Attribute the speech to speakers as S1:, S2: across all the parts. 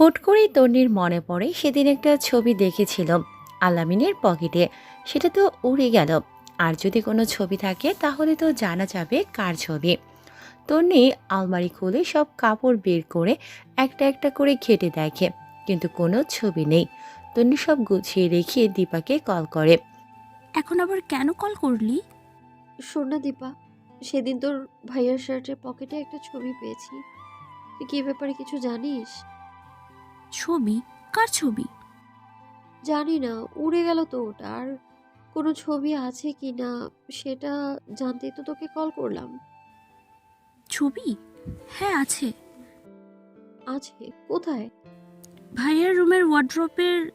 S1: হুট করেই তন্নির মনে পড়ে সেদিন একটা ছবি দেখেছিল আলামিনের পকেটে। সেটা তো উড়ে গেল। আর যদি কোনো ছবি থাকে তাহলে তো জানা যাবে কার ছবি। তন্নি আলমারি খুলে সব কাপড় বের করে একটা একটা করে ঘেটে দেখে কিন্তু কোনো ছবি নেই। তন্নি সব গুছিয়ে রেখে দীপাকে কল করে।
S2: এখন আবার কেন কল করলি?
S3: শোন না দীপা সেদিন তোর ভাইয়ার শার্টের পকেটে একটা ছবি পেয়েছি। তুই কি ব্যাপারে কিছু জানিস?
S2: ছবি? কার ছবি?
S3: জানি না উড়ে গেল তো ওটা। আর কোনো ছবি আছে কি না সেটা জানতেই তো তোকে কল করলাম।
S2: ছবি? হ্যাঁ আছে।
S3: আছে? কোথায়?
S2: ভাইয়ার রুমের ওয়ার্ড্রপের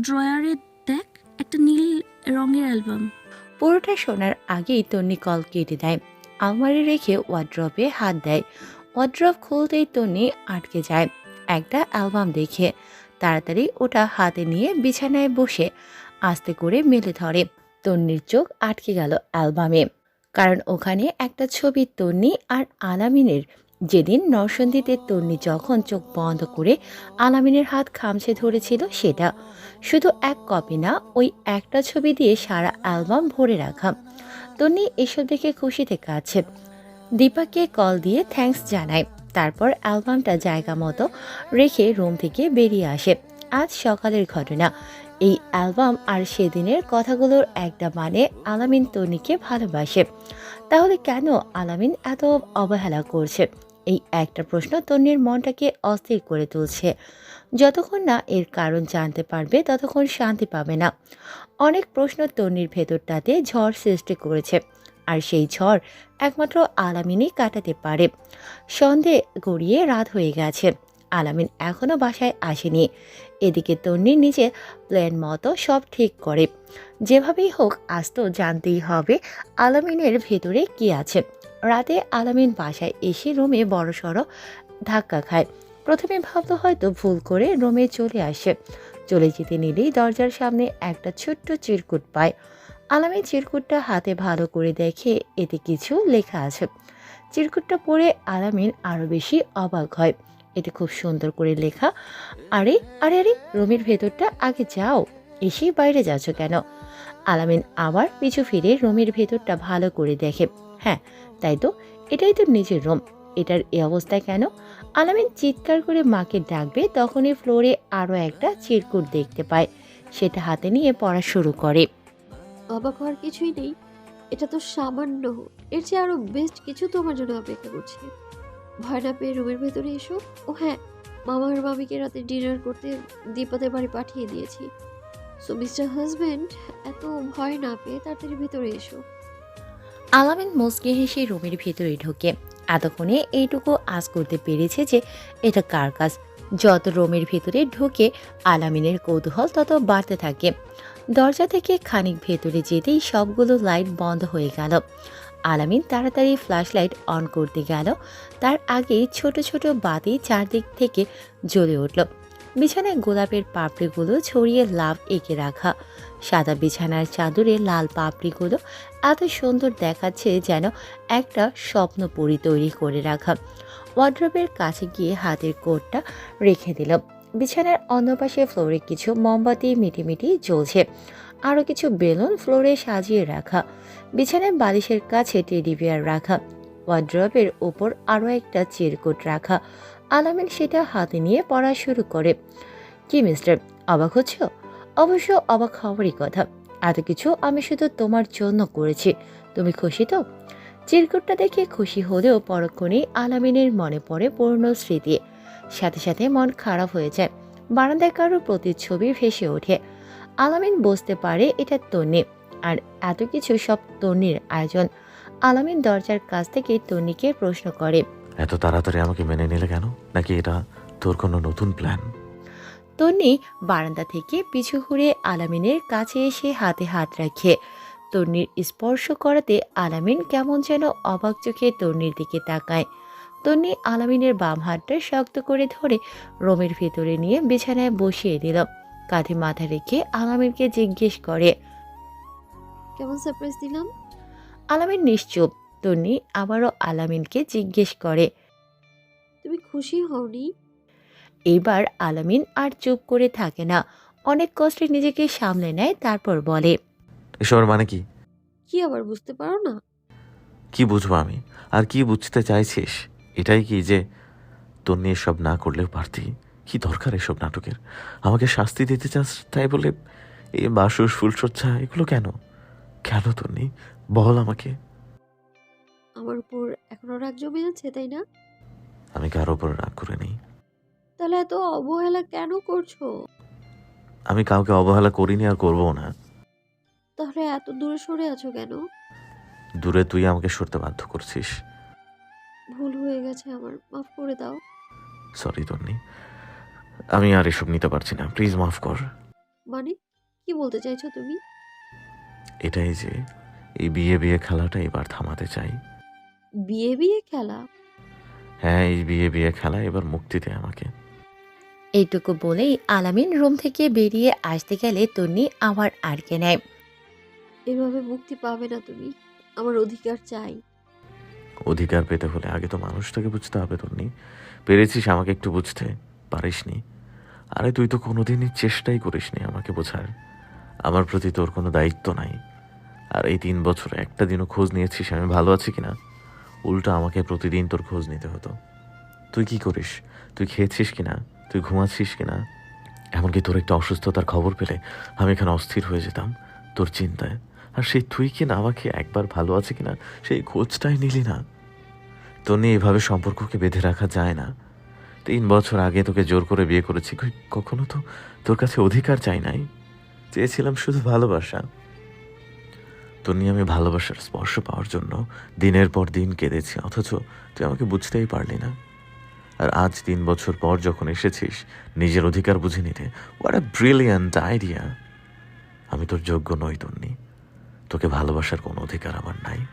S2: ড্রয়ারে দেখ একটা নীল রঙের অ্যালবাম
S1: পুরোটা শোনার আগেই তন্নি কল কেটে দেয়। আলমারি রেখে ওয়ার্ড্রপে হাত দেয়। ওয়ার্ড্রপ খুলতেই তন্নি আটকে যায়। একটা অ্যালবাম দেখে তাড়াতাড়ি ওটা হাতে নিয়ে বিছানায় বসে আস্তে করে মেলে ধরে। তন্নির চোখ আটকে গেল অ্যালবামে। কারণ ওখানে একটা ছবি তন্নি আর আলামিনের। যেদিন নরসন্দিতে তন্নি যখন চোখ বন্ধ করে আলামিনের হাত খামছে ধরেছিল সেটা। শুধু এক কপি না, ওই একটা ছবি দিয়ে সারা অ্যালবাম ভরে রাখা। তন্নি এসব দেখে খুশিতে কাছে দীপাকে কল দিয়ে থ্যাঙ্কস জানায়। তারপর অ্যালবামটা জায়গা মতো রেখে রুম থেকে বেরিয়ে আসে। আজ সকালের ঘটনা। এই অ্যালবাম আর সেদিনের কথাগুলোর একটা মানে আলামিন তন্নিকে ভালোবাসে। তাহলে কেন আলামিন এত অবহেলা করছে? এই একটা প্রশ্ন তন্নির মনটাকে অস্থির করে তুলছে। যতক্ষণ না এর কারণ জানতে পারবে, ততক্ষণ শান্তি পাবে না। অনেক প্রশ্ন তন্নির ভেতরটাতে ঝড় সৃষ্টি করেছে। আর সেই ঝড় একমাত্র আলামিনই কাটাতে পারে। সন্ধে গড়িয়ে রাত হয়ে গেছে। আলামিন এখনও বাসায় আসেনি। এদিকে তন্নির নিজে প্ল্যান মতো সব ঠিক করে। যেভাবেই হোক, আজ তো জানতেই হবে আলামিনের ভেতরে কি আছে। রাতে আলামিন বাসায় এসে রুমে বড়সড় ধাক্কা খায়। প্রথমে ভাবলো হয়তো ভুল করে রোমে চলে আসে। চলে যেতে নিলেই দরজার সামনে একটা ছোট্ট চিরকুট পায়। আলামিন চিরকুটটা হাতে ভালো করে দেখে এতে কিছু লেখা আছে। চিরকুটটা পড়ে আলামিন আরও বেশি অবাক হয়। এতে খুব সুন্দর করে লেখা, আরে আরে আরে, রুমের ভেতরটা আগে যাও এসেই বাইরে যাচ্ছ কেন? আলামিন আবার পিছু ফিরে রুমের ভেতরটা ভালো করে দেখে হ্যাঁ তাই তো, এটাই তো নিজের রুম, এটার এ অবস্থায় কেন? আলামিন চিৎকার করে মাকে ডাকবে, তখনই ফ্লোরে আরও একটা চিরকুট দেখতে পায়, সেটা হাতে নিয়ে পড়া শুরু করে।
S3: অবাক হওয়ার কিছুই নেই। এটা তো সামান্য। এর চেয়ে আরও বেস্ট কিছু তোমার জন্য অপেক্ষা করছে। ভয় না পেয়ে রুমের ভেতরে এসো। ও হ্যাঁ মামার মামিকে রাতে ডিনার করতে দীপাদের বাড়ি পাঠিয়ে দিয়েছি। সো মিস্টার হাজব্যান্ড এত ভয় না পেয়ে তাড়াতাড়ি ভেতরে এসো।
S1: আলামিন মুসকে হেসে রুমের ভেতরে ঢোকে। এতক্ষণে এইটুকু আজ করতে পেরেছে যে এটা কার কাজ? যত রোমের ভেতরে ঢুকে আলামিনের কৌতূহল তত বাড়তে থাকে। দরজা থেকে খানিক ভেতরে যেতেই সবগুলো লাইট বন্ধ হয়ে গেল। আলামিন তাড়াতাড়ি ফ্ল্যাশ লাইট অন করতে গেল। তার আগে ছোট ছোট বাতি চারদিক থেকে জ্বলে উঠল। বিছানায় গোলাপের পাপড়িগুলো ছড়িয়ে লাভ এঁকে রাখা। সাদা বিছানার চাদরে লাল পাপড়িগুলো এত সুন্দর দেখাচ্ছে যেন একটা স্বপ্ন পরি তৈরি করে রাখা। ওয়ার্ড্রপের কাছে গিয়ে হাতের কোটটা রেখে দিল। বিছানার অন্য পাশে ফ্লোরে কিছু মোমবাতি মিটিমিটি জ্বলছে। আরও কিছু বেলুন ফ্লোরে সাজিয়ে রাখা। বিছানায় বালিশের কাছে টেডি বিয়ার রাখা। ওয়ার্ড্রপের ওপর আরও একটা চিরকুট রাখা। আলামিন সেটা হাতে নিয়ে পড়া শুরু করে। কি, মিস্টার? অবাক হচ্ছ? অবশ্য অবাক হওয়ারই কথা। এত কিছু আমি শুধু তোমার জন্য করেছি। তুমি খুশি তো? চিরকুটটা দেখে খুশি হলেও পরক্ষণেই আলামিনের মনে পড়ে পুরনো স্মৃতি। সাথে সাথে মন খারাপ হয়ে যায়। বারান্দায় কারও প্রতিচ্ছবি ভেসে ওঠে। আলামিন বুঝতে পারে এটা তন্নি। আর এত কিছু সব তন্নির আয়োজন। আলামিন দরজার কাছ থেকে তন্নিকে প্রশ্ন করে।
S4: এত তাড়াতাড়ি আমাকে মেনে নিলে কেন? নাকি এটা তোর কোনো নতুন প্ল্যান?
S1: তন্নি বারান্দা থেকে পিছু ঘুরে আলামিনের কাছে এসে হাতে হাত রাখে। তন্নির স্পর্শ করাতে আলামিন কেমন যেন অবাক চোখে তন্নির দিকে তাকায়। তন্নি আলামিনের বাম হাতটা শক্ত করে ধরে রোমের ভেতরে নিয়ে বিছানায় বসিয়ে দিল। কাঁধে মাথা রেখে আলামিনকে জিজ্ঞেস করে
S3: কেমন সারপ্রাইজ দিলাম?
S1: আলামিন নিশ্চুপ। তন্নি আবারও আলামিনকে জিজ্ঞেস করে।
S3: তুমি খুশি হওনি?
S1: এবার আলামিন আর চুপ করে থাকে না। অনেক কষ্টে নিজেকে সামলে নেয় তারপর বলে
S4: এসবের মানে কি?
S3: কি আবার বুঝতে পারো না?
S4: কি বুঝব আমি? আর কি বুঝতে চাইছিস? এটাই কি যে তোর নিয়ে সব না করলেও পারতি? কি দরকার এসব নাটকের? আমাকে শাস্তি দিতে চাস তাই বলে এই বাসুস ফুলসজ্জা এগুলো কেন? কেন তোর নেই বল আমাকে।
S3: আমার উপর এখনও রাগ জমে আছে তাই না?
S4: আমি কারও উপর রাগ করে নেই।
S3: তাহলে এত অবহেলা কেন করছ?
S4: আমি কাউকে অবহেলা করিনি আর করব না।
S3: তাহলে এত দূরে সরে আছো কেন?
S4: দূরে তুই আমাকে সরতে বাধ্য করছিস।
S3: ভুল হয়ে গেছে আমার মাফ করে দাও।
S4: সরি তন্নি আমি আর এসব নিতে পারছি না প্লিজ মাফ কর।
S3: মানে? কি বলতে চাইছো তুমি?
S4: এটাই যে এই বিয়ে বিয়ে খেলাটা এবার থামাতে চাই।
S3: বিয়ে বিয়ে খেলা?
S4: হ্যাঁ এই বিয়ে বিয়ে খেলা এবার মুক্তি দে আমাকে।
S1: এইটুকু বলেই আলামিন রুম থেকে বেরিয়ে আসতে গেলে তন্নি আবার আটকে নেয়।
S3: এভাবে মুক্তি পাবে না তুমি। আমার অধিকার চাই।
S4: অধিকার পেতে হলে আগে তো মানুষটাকে বুঝতে হবে তন্নি। পেরেছিস আমাকে একটু বুঝতে পারিসনি। আরে তুই তো কোনোদিনই চেষ্টাই করিসনি আমাকে বোঝার। আমার প্রতি তোর কোনো দায়িত্ব নাই। আর এই তিন বছরে একটা দিনও খোঁজ নিয়েছিস আমি ভালো আছি কিনা? উল্টা আমাকে প্রতিদিন তোর খোঁজ নিতে হতো। তুই কি করিস? তুই খেয়েছিস কিনা? তুই ঘুমাচ্ছিস কিনা? এমনকি তোর একটা অসুস্থতার খবর পেলে আমি এখানে অস্থির হয়ে যেতাম তোর চিন্তায়। আর সেই তুই কিনা আমাকে একবার ভালো আছে কিনা, সেই খোঁজটাই নিলি না। তোর নিয়ে এভাবে সম্পর্ককে বেঁধে রাখা যায় না। তিন বছর আগে তোকে জোর করে বিয়ে করেছি কখনো তো তোর কাছে অধিকার চাই নাই। চেয়েছিলাম শুধু ভালোবাসা। তোর আমি ভালোবাসার স্পর্শ পাওয়ার জন্য দিনের পর দিন কেঁদেছি, অথচ তুই আমাকে বুঝতেই পারলি না। আর আজ তিন বছর পর যখন এসেছিস, নিজের অধিকার বুঝে নিতে হোয়াট আ ব্রিলিয়ান্ট আইডিয়া আমি তোর যোগ্য নই, তন্নি। তোকে ভালোবাসার কোনো অধিকার আমার নাই।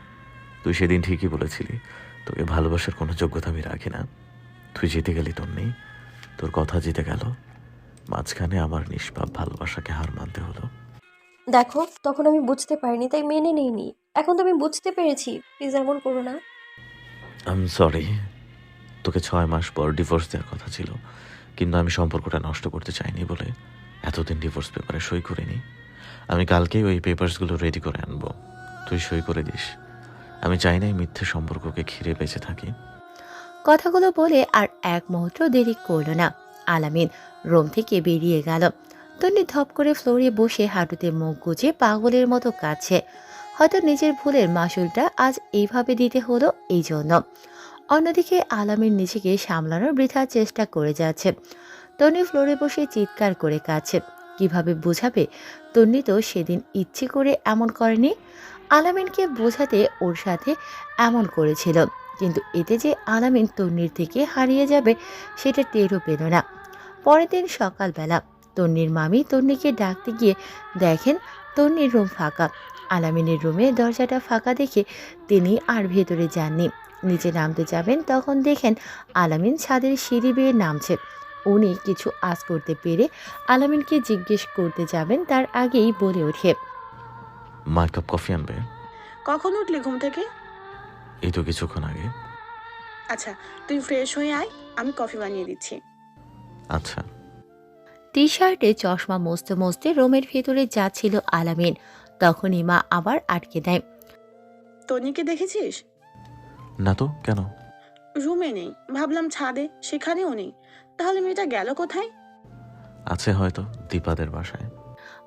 S4: তুই সেদিন ঠিকই বলেছিলি, তোকে ভালোবাসার কোনো যোগ্যতা আমি রাখি না। তুই জিতে গেলি তোর নেই তোর কথা জিতে গেল। মাঝখানে আমার নিষ্পাপ ভালোবাসাকে হার মানতে হলো।
S5: দেখো তখন আমি বুঝতে পারিনি তাই মেনে নেইনি। এখন তো আমি বুঝতে পেরেছি প্লিজ এমন করো না।
S4: আম সরি তোকে ছয় মাস পর ডিভোর্স দেওয়ার কথা ছিল কিন্তু আমি সম্পর্কটা নষ্ট করতে চাইনি বলে এতদিন ডিভোর্স পেপারে সই করিনি। আমি কালকেই ওই পেপারসগুলো রেডি করে আনব তুই সই করে দিস। আমি চাই না এই মিথ্যে সম্পর্ককে ঘিরে বেঁচে থাকি।
S1: কথাগুলো বলে আর এক মুহূর্ত দেরি করল না। আলামিন রুম থেকে বেরিয়ে গেল। তন্নি ধপ করে ফ্লোরে বসে হাঁটুতে মুখ গুজে পাগলের মতো কাছে হয়তো নিজের ভুলের মাসুলটা আজ এইভাবে দিতে হলো এই জন্য। অন্যদিকে আলামিন নিজেকে সামলানোর বৃথা চেষ্টা করে যাচ্ছে। তন্নি ফ্লোরে বসে চিৎকার করে কাছে কীভাবে বোঝাবে? তন্নি তো সেদিন ইচ্ছে করে এমন করেনি। আলামিনকে বোঝাতে ওর সাথে এমন করেছিল। কিন্তু এতে যে আলামিন তন্নির থেকে হারিয়ে যাবে, সেটা টেরও পেল না। পরের দিন সকালবেলা তন্নির মামি তন্নিকে ডাকতে গিয়ে দেখেন তন্নির রুম ফাঁকা। আলামিনের রুমে দরজাটা ফাঁকা দেখে তিনি আর ভেতরে যাননি। নিচে নামতে যাবেন তখন দেখেন আলামিন ছাদের সিঁড়ি বেয়ে নামছে। উনি কিছু আজ করতে পেরে আলামিনকে জিজ্ঞেস করতে যাবেন তার আগেই বলে ওঠে।
S4: মা কাপ কফি আনবে?
S6: কখন উঠলি ঘুম থেকে?
S4: এই তো কিছুক্ষণ আগে।
S6: আচ্ছা তুই ফ্রেশ হয়ে আয় আমি কফি বানিয়ে দিচ্ছি।
S4: আচ্ছা।
S1: টি শার্টে চশমা মস্তে মস্তে রুমের ভেতরে যাচ্ছিল আলামিন। তখনই মা আবার আটকে দেয়।
S6: তনিকে দেখেছিস?
S4: না তো কেন?
S6: রুমে নেই। ভাবলাম ছাদে সেখানেও নেই। তাহলে মেয়েটা গেল কোথায়?
S4: আছে হয়তো দীপাদের বাসায়।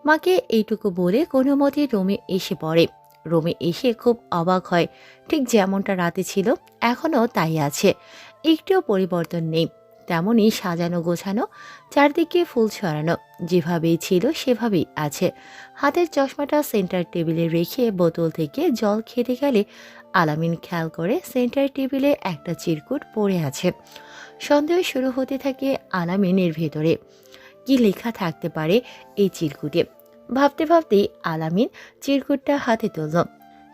S1: মাকে এইটুকু বলে কোনো মতে রোমে এসে পড়ে। রোমে এসে খুব অবাক হয়। ঠিক যেমনটা রাতে ছিল এখনও তাই আছে। একটিও পরিবর্তন নেই। তেমনই সাজানো গোছানো, চারদিকে ফুল ছড়ানো, যেভাবেই ছিল সেভাবেই আছে। হাতের চশমাটা সেন্টার টেবিলে রেখে বোতল থেকে জল খেতে গেলে আলামিন খেয়াল করে সেন্টার টেবিলে একটা চিরকুট পড়ে আছে। সন্দেহ শুরু হতে থাকে আলামিনের ভেতরে। কি লেখা থাকতে পারে এই চিরকুটে? ভাবতে ভাবতেই আলামিন চিরকুটটা হাতে তুলল।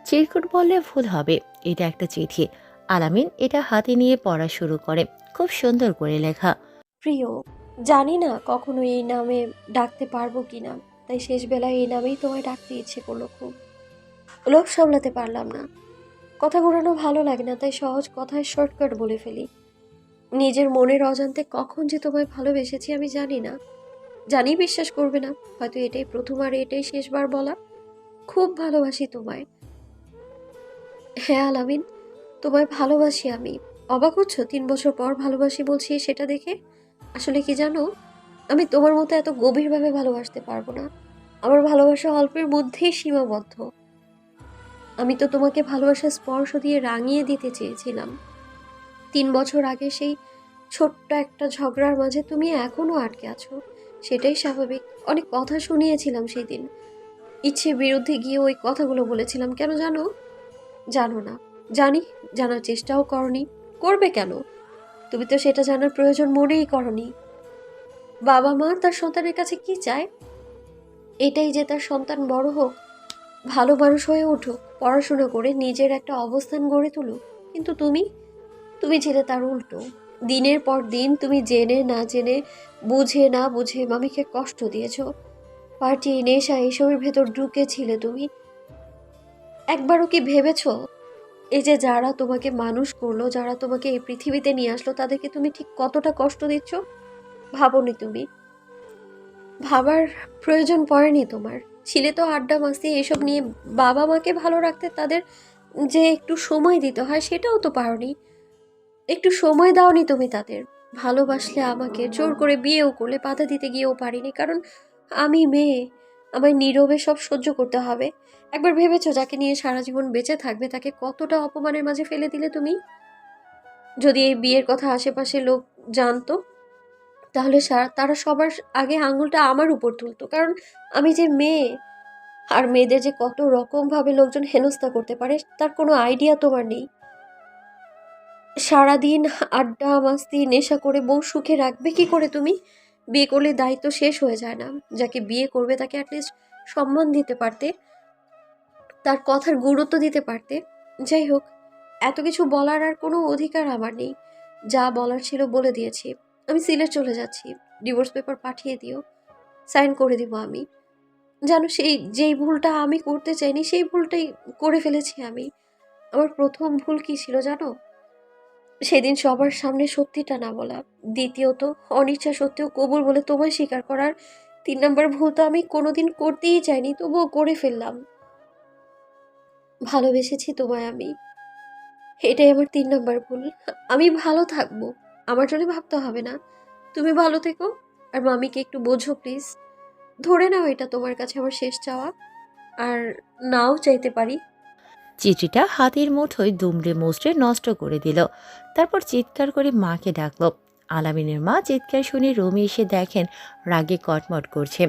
S1: চিরকুট বললে ভুল হবে, এটা একটা চিঠি। আলামিন এটা হাতে নিয়ে পড়া শুরু করে। খুব সুন্দর করে লেখা।
S5: প্রিয়, জানি না কখনো এই নামে ডাকতে পারব কি না তাই শেষ বেলায় এই নামেই তোমায় ডাকতে ইচ্ছে করল খুব। লোভ সামলাতে পারলাম না। কথা ঘোরানো ভালো লাগে না, তাই সহজ কথায় শর্টকাট বলে ফেলি। নিজের মনের অজান্তে কখন যে তোমায় ভালোবেসেছি আমি জানি না। জানি বিশ্বাস করবে না, হয়তো এটাই প্রথম আর এটাই শেষবার বলা। খুব ভালোবাসি তোমায়। হ্যাঁ আলামিন। তোমায় ভালোবাসি আমি। অবাক হচ্ছ? তিন বছর পর ভালোবাসি বলছি সেটা দেখে? আসলে কি জানো? আমি তোমার মতো এত গভীরভাবে ভালোবাসতে পারব না। আমার ভালোবাসা অল্পের মধ্যেই সীমাবদ্ধ। আমি তো তোমাকে ভালোবাসার স্পর্শ দিয়ে রাঙিয়ে দিতে চেয়েছিলাম। তিন বছর আগে সেই ছোট্ট একটা ঝগড়ার মাঝে তুমি এখনও আটকে আছো। সেটাই স্বাভাবিক। অনেক কথা শুনিয়েছিলাম সেই দিন ইচ্ছে বিরুদ্ধে গিয়ে ওই কথাগুলো বলেছিলাম। কেন জানো? জানো না। জানি জানার চেষ্টাও করনি। করবে কেন? তুমি তো সেটা জানার প্রয়োজন মনেই করনি। বাবা মা তার সন্তানের কাছে কি চায়? এটাই যে তার সন্তান বড় হোক, ভালো মানুষ হয়ে উঠুক, পড়াশোনা করে নিজের একটা অবস্থান গড়ে তুলুক। কিন্তু তুমি? তুমি ছিলে তার উল্টো। দিনের পর দিন তুমি জেনে না জেনে, বুঝে না বুঝে মামিকে কষ্ট দিয়েছ। পার্টি নেশা এইসবের ভেতর ঢুকেছিলে তুমি। একবারও কি ভেবেছো এই যে যারা তোমাকে মানুষ করল, যারা তোমাকে এই পৃথিবীতে নিয়ে আসলো, তাদেরকে তুমি ঠিক কতটা কষ্ট দিচ্ছ? ভাবনি তুমি। ভাবার প্রয়োজন পড়েনি তোমার। ছিলে তো আড্ডা, মাস্তি, এসব নিয়ে বাবা মাকে ভালো রাখতে তাদের যে একটু সময় দিতে হয়, সেটাও তো পারোনি। একটু সময় দাওনি তুমি তাদের। ভালোবাসলে আমাকে, জোর করে বিয়েও করলে, বাধা দিতে গিয়েও পারিনি। কারণ আমি মেয়ে আমায় নীরবে সব সহ্য করতে হবে। একবার ভেবেছো যাকে নিয়ে সারা জীবন বেঁচে থাকবে তাকে কতটা অপমানের মাঝে ফেলে দিলে তুমি? যদি এই বিয়ের কথা আশেপাশে লোক জানতো, তাহলে তারা সবার আগে আঙুলটা আমার উপর তুলতো। কারণ আমি যে মেয়ে, আর মেয়েদের যে কত রকমভাবে লোকজন হেনস্থা করতে পারে, তার কোনো আইডিয়া তোমার নেই। সারাদিন আড্ডা, মাস্তি, নেশা করে বউ সুখে রাখবে কি করে তুমি? বিয়ে করলে দায়িত্ব শেষ হয়ে যায় না। যাকে বিয়ে করবে তাকে অ্যাটলিস্ট সম্মান দিতে পারতে, তার কথার গুরুত্ব দিতে পারতে। যাই হোক, এত কিছু বলার আর কোনো অধিকার আমার নেই। যা বলার ছিল বলে দিয়েছি। আমি সিলেট চলে যাচ্ছি। ডিভোর্স পেপার পাঠিয়ে দিও। সাইন করে দিব আমি। জানো সেই, যেই ভুলটা আমি করতে চাইনি, সেই ভুলটাই করে ফেলেছি আমি। আমার প্রথম ভুল কি ছিল জানো? সেদিন সবার সামনে সত্যিটা না বলা। দ্বিতীয়ত, অনিচ্ছা সত্ত্বেও কবুল বলে তোমায় স্বীকার করার তিন নম্বর ভুল তো আমি কোনোদিন করতেই চাইনি, তবুও করে ফেললাম। ভালোবেসেছি তোমায় আমি। এটাই আমার তিন নম্বর ভুল। আমি ভালো থাকব, আমার জন্য ভাবতে হবে না। তুমি ভালো থেকো, আর মামিকে একটু বোঝো প্লিজ ধরে নাও এটা তোমার কাছে আমার শেষ চাওয়া। আর নাও চাইতে পারি।
S1: চিঠিটা হাতের মুঠোয় দুমড়ে মুচড়ে নষ্ট করে দিল। তারপর চিৎকার করে মাকে ডাকল। আলামিনের মা চিৎকার শুনে রুমে এসে দেখেন রাগে কটমট করছে।